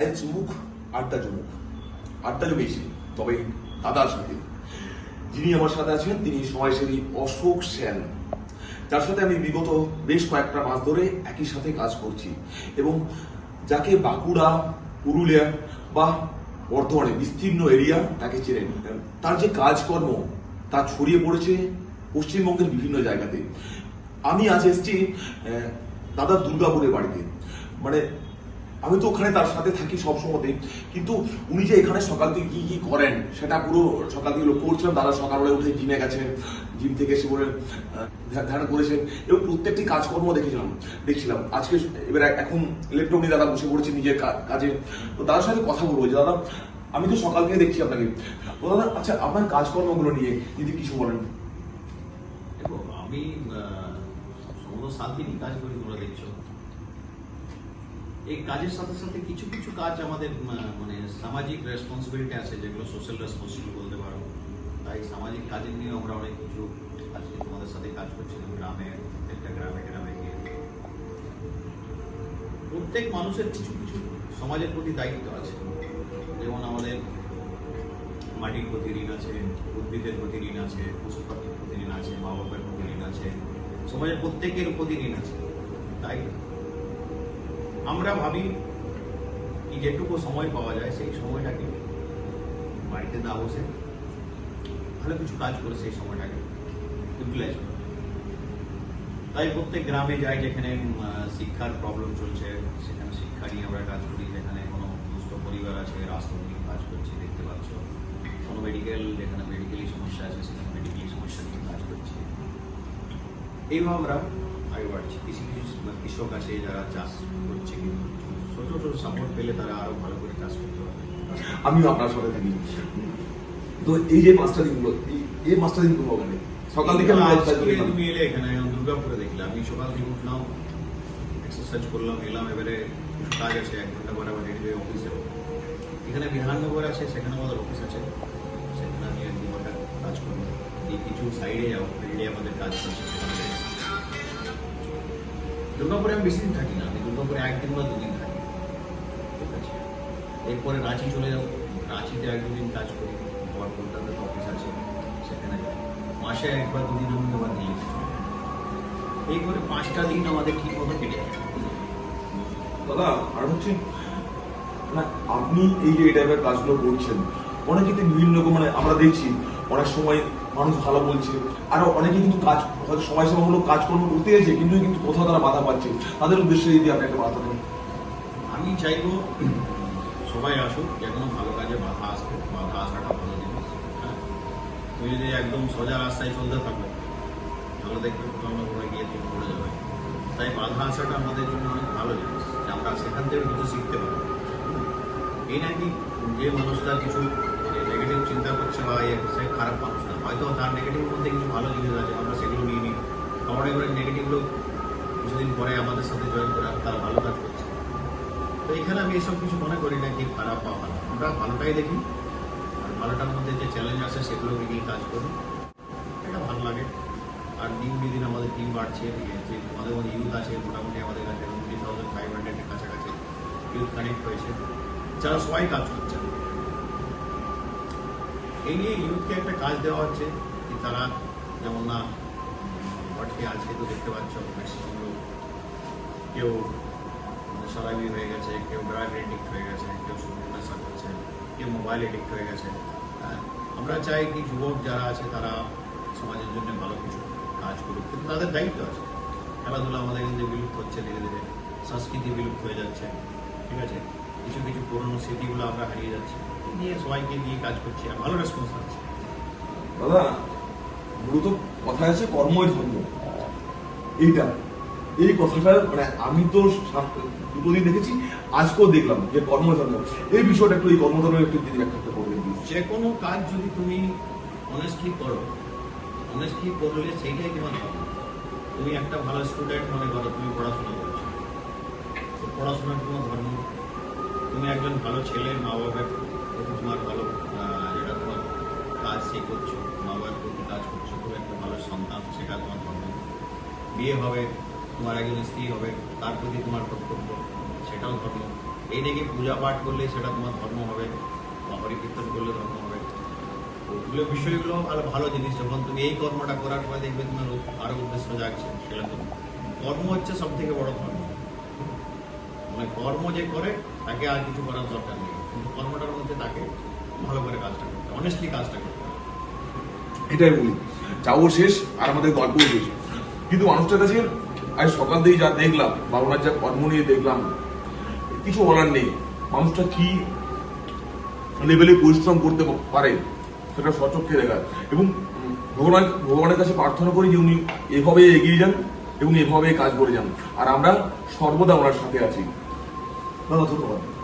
চুমুক আড্ডা চুমুক আড্ডা জমেছি তবে দাদার সাথে যিনি আমার সাথে আছেন, তিনি সমাজসেবী অশোক সেন। যার সাথে আমি বিগত বেশ কয়েকটা মাস ধরে একই সাথে কাজ করছি এবং যাকে বাঁকুড়া, পুরুলিয়া বা বর্ধমানে বিস্তীর্ণ এরিয়া তাকে চেনেন। তার যে কাজকর্ম, তা ছড়িয়ে পড়েছে পশ্চিমবঙ্গের বিভিন্ন জায়গাতে। আমি আজ এসেছি দাদা দুর্গাপুরের বাড়িতে। মানে আমি তো ওখানে তার সাথে থাকি সব সময়তে কিন্তু উনি যে এখানে সকাল থেকে কি কি করেন, সেটা পুরো সকাল থেকে লক্ষ্য করছিলাম। দাদা সকালবেলা উঠে জিমে গেছেন, জিম থেকে এসে বলে ধ্যান করেছেন। এবং প্রত্যেকটি কাজকর্ম দেখেছিলাম, দেখছিলাম। আজকে এবার এখন ইলেকট্রনিক দাদা বসে পড়েছে নিজের কাজে। তো দাদার সাথে কথা বলব যে, দাদা, আমি তো সকাল থেকে দেখছি আপনাকে। দাদা আচ্ছা আপনার কাজকর্মগুলো নিয়ে যদি কিছু বলেন। আমি সমস্ত শান্তি নিয়ে কাজ করি, তোমরা দেখছ। এই কাজের সাথে সাথে কিছু কিছু কাজ আমাদের মানে সামাজিক রেসপন্সিবিলিটি আছে, যেগুলো সোশ্যাল রেসপন্সিবিলিটি বলতে পারো। তাই সামাজিক কাজের নিয়ে আমরা অনেক কিছু আজকে তোমাদের সাথে কাজ করছিলাম গ্রামে, প্রত্যেকটা গ্রামে গ্রামে গিয়ে। প্রত্যেক মানুষের কিছু কিছু সমাজের প্রতি দায়িত্ব আছে। যেমন আমাদের মাটির প্রতি ঋণ আছে, উদ্ভিদের প্রতি ঋণ আছে পশু পাখির প্রতি ঋণ আছে মা বাবার প্রতি ঋণ আছে, সমাজের প্রত্যেকের প্রতি ঋণ আছে। তাই আমরা ভাবি কি যেটুকু সময় পাওয়া যায়, সেই সময়টাকে বাড়িতে না বসে ভালো কিছু কাজ করে সেই সময়টাকে ইউটিলাইজ করা। তাই প্রত্যেক গ্রামে যাই যেখানে শিক্ষার প্রবলেম চলছে, সেখানে শিক্ষা নিয়ে আমরা কাজ করি, যেখানে কোনো দুস্থ পরিবার আছে রাস্তা নিয়ে কাজ করছি, দেখতে পাচ্ছ। কোনো মেডিকেল যেখানে মেডিকেলি সমস্যা আছে, সেখানে মেডিকেলি সমস্যা নিয়ে কাজ করছি। এইভাবে আমরা আগে বাড়ছি কিছু কিছু কৃষক আছে যারা চাষ করছে কিন্তু ছোট ছোট সাপোর্ট পেলে তারা আরও ভালো করে চাষ করতে পারবে আমিও আপনার সাথে থাকি তো এই যে পাঁচটা দিনগুলো এই- পাঁচটা দিনগুলো ওখানে সকাল থেকে আমি। তুমি এলে এখানে দুর্গাপুরে দেখলাম আমি সকাল থেকে উঠলাম এক্সারসাইজ করলাম এলাম এবারে কাজ আছে এক ঘণ্টা পরে আবার রেডি হয়ে অফিসে যাব। এখানে বিধাননগর আছে সেখানে আমাদের অফিস আছে সেখানে আমি এক দু ঘণ্টা কাজ করব এই কিছু সাইডে যাব ফিল্ডে আমাদের কাজ করছে সেখানে। দুর্গাপুরে আমি বেশি দিন থাকি না, আমি দুর্গাপুরে একদিন বা দুদিন থাকি। ঠিক আছে? এরপরে রাঁচি চলে যাব। রাঁচিতে এক দুদিন কাজ করি, আবার কলকাতাতে অফিস আছে, সেখানে। মাসে একবার দুদিন আমি আবার নিয়ে এই করে পাঁচটা দিন আমাদের ঠিক মতো কেটে যায়। দাদা, আর হচ্ছে না আপনি এই যে এই টাইপের কাজগুলো করছেন, অনেকে বিভিন্ন রকম মানে আমরা দেখছি, অনেক সময় মানুষ ভালো বলছে। আর অনেকে কিন্তু কাজ, হয়তো সময় সীমামূলক কাজকর্ম করতে গেছে, কিন্তু কিন্তু কোথাও তারা বাধা পাচ্ছে। তাদের উদ্দেশ্যে যদি আপনি একটা বাধা দেন। আমি চাইব সবাই আসুক যে কোনো ভালো কাজে বাধা আসবে বাধা আসাটা ভালো জিনিস হ্যাঁ? তুমি যদি একদম সোজা রাস্তায় চলতে থাকো, তাহলে দেখবে কোথাও না কোথাও গিয়ে তুমি পড়ে যাবে। তাই বাধা আসাটা আমাদের জন্য অনেক ভালো জিনিস, যে আমরা সেখান থেকে কিছু শিখতে পারি। এই নাকি যে মানুষটা কিছু নেগেটিভ চিন্তা করছে বা ইয়ে সে খারাপ মানুষ না। হয়তো তার নেগেটিভের মধ্যে কিছু ভালো জিনিস আছে, আমরা সেগুলো নিয়ে নিই। আমার এবারে নেগেটিভ লোক কিছুদিন পরে আমাদের সাথে জয়েন করে তারা ভালো কাজ করছে। তো এখানে আমি এসব কিছু মনে করি না কি খারাপ বা ভালো। আমরা ভালোটাই দেখি, আর ভালোটার মধ্যে যে চ্যালেঞ্জ আছে সেগুলো নিয়ে কাজ করি। এটা ভালো লাগে। আর দিন দিন আমাদের টিম বাড়ছে যে আমাদের মধ্যে ইউথ আছে, মোটামুটি আমাদের কাছে থ্রি থাউজেন্ড ফাইভ হান্ড্রেডের কাছাকাছি ইউথ কানেক্ট হয়েছে। যারা সবাই কাজ করছে। এই নিয়ে ইউথকে একটা কাজ দেওয়া হচ্ছে যে তারা যেমন না হোয়াটকে আজকে তো দেখতে পাচ্ছ ম্যাক্সিমাম কেউ সরাবি হয়ে গেছে কেউ ড্রাগ এডিক্ট হয়ে গেছে কেউ নেশা করছে কেউ মোবাইল এডিক্ট হয়ে গেছে। হ্যাঁ, আমরা চাই কি যুবক যারা আছে তারা সমাজের জন্য ভালো কিছু কাজ করুক কিন্তু তাদের দায়িত্ব আছে। খেলাধুলা আমাদের কিন্তু বিলুপ্ত হচ্ছে ধীরে ধীরে সংস্কৃতি বিলুপ্ত হয়ে যাচ্ছে ঠিক আছে? কিছু কিছু পুরনো স্মৃতিগুলো আমরা হারিয়ে যাচ্ছি। নিয়ে সবাইকে নিয়ে কাজ করছি আর ভালো রেসপন্স আছে দাদা মূলত কথা আছে কর্মই ধর্ম। এইটা এই কথাটা মানে আমি তো সা- দুটো দিন দেখেছি আজকেও দেখলাম যে কর্মই ধর্ম। এই বিষয়টা একটু এই কর্মধর্মের একটু দিদি একটা করবেন। যে কোনো কাজ যদি তুমি অনেস্টলি করো অনেস্টলি করলে সেইটাই তোমার ধর্ম। তুমি একটা ভালো স্টুডেন্ট মনে করো তুমি পড়াশোনা করছ। পড়াশোনার তোমার ধর্ম তুমি একজন ভালো ছেলে মা বাবার প্রতি তোমার ভালো যেটা তোমার কাজ সে করছ মা বাবার প্রতি কাজ করছ, খুব একটা ভালো সন্তান, সেটা তোমার ধর্ম বিয়ে হবে, তোমার একজন স্ত্রী হবে, তার প্রতি তোমার কর্তব্য, সেটাও ধর্ম। এই নাকি পূজা পাঠ করলে সেটা তোমার ধর্ম হবে হরিকীর্তন করলে ধর্ম হবে। ওগুলো বিষয়গুলো ভালো ভালো জিনিস, যখন তুমি এই কর্মটা করার পরে দেখবে তোমার আরও উদ্দেশ্য জাগছে, সেটা কর্ম হচ্ছে সব থেকে বড় ধর্ম। মানে কর্ম যে করে, তাকে আর কিছু করার দরকার নেই। কিন্তু কর্মটার মধ্যে তাকে ভালো করে কাজটা করতে অনেস্টলি কাজটা করতে এটাই বলি যাও শেষ আর আমাদের গল্পও শেষ। কিন্তু মানুষটার কাছে আজ সকাল থেকে যা দেখলাম, বা যা কর্ম নিয়ে দেখলাম, কিছু বলার নেই। মানুষটা কি লেভেলে পরিশ্রম করতে পারে, সেটা সচক্ষে দেখা। এবং ভগবান, ভগবানের কাছে প্রার্থনা করি যে উনি এভাবে এগিয়ে যান এবং এভাবে কাজ করে যান। আর আমরা সর্বদা ওনার সাথে আছি। দাদা ধন্যবাদ